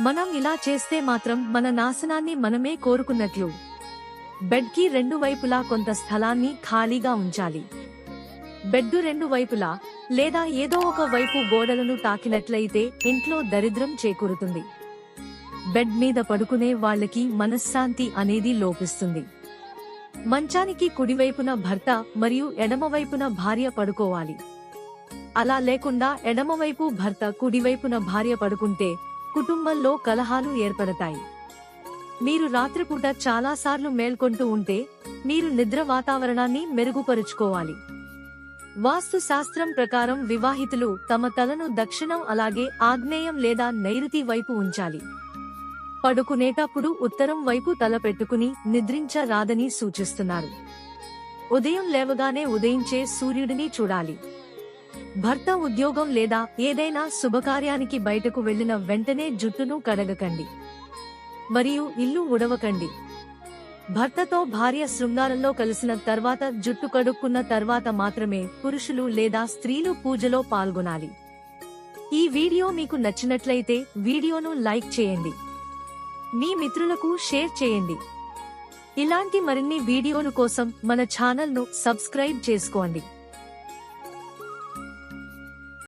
మనం ఇలా చేస్తే మాత్రం మన నాశనాన్ని మనమే కోరుకున్నట్లు. బెడ్కి రెండు వైపులా కొంత స్థలాన్ని ఖాళీగా ఉంచాలి. బెడ్డు రెండు వైపులా లేదా ఏదో ఒక వైపు గోడలను తాకినట్లయితే ఇంట్లో దరిద్రం చేకూరుతుంది. బెడ్ మీద పడుకునే వాళ్ళకి మనశ్శాంతి అనేది లోపిస్తుంది. మంచానికి కుడివైపున భర్త మరియు ఎడమవైపున భార్య పడుకోవాలి. అలా లేకుండా ఎడమవైపు భర్త కుడివైపున భార్య పడుకుంటే కుటుంబంలో కలహాలు ఏర్పడతాయి. మీరు రాత్రిపూట చాలాసార్లు మేల్కొంటూ ఉంటే మీరు నిద్ర వాతావరణాన్ని మెరుగుపరుచుకోవాలి. వాస్తు శాస్త్రం ప్రకారం వివాహితులు తమ తలను దక్షిణం అలాగే ఆగ్నేయం లేదా నైరుతి వైపు ఉంచాలి. పడుకునేటప్పుడు ఉత్తరం వైపు తల పెట్టుకుని నిద్రించరాదని సూచిస్తున్నారు. ఉదయం లేవగానే ఉదయించే సూర్యుడిని చూడాలి. భర్త ఉద్యోగం లేదా ఏదైనా శుభకార్యానికి బయటకు వెళ్ళిన వెంటనే జుట్టును కడగకండి. మరియు ఇల్లు ఉడవకండి. భర్తతో భార్య శృంగారంలో కలిసిన తర్వాత జుట్టు కడుక్కున్న తర్వాత మాత్రమే పురుషులు లేదా స్త్రీలు పూజలో పాల్గొనాలి. ఈ వీడియో మీకు నచ్చినట్లయితే వీడియోను లైక్ చేయండి. మీ మిత్రులకు షేర్ చేయండి. ఇలాంటి మరిన్ని వీడియోలు కోసం మన ఛానల్ను సబ్స్క్రైబ్ చేసుకోండి.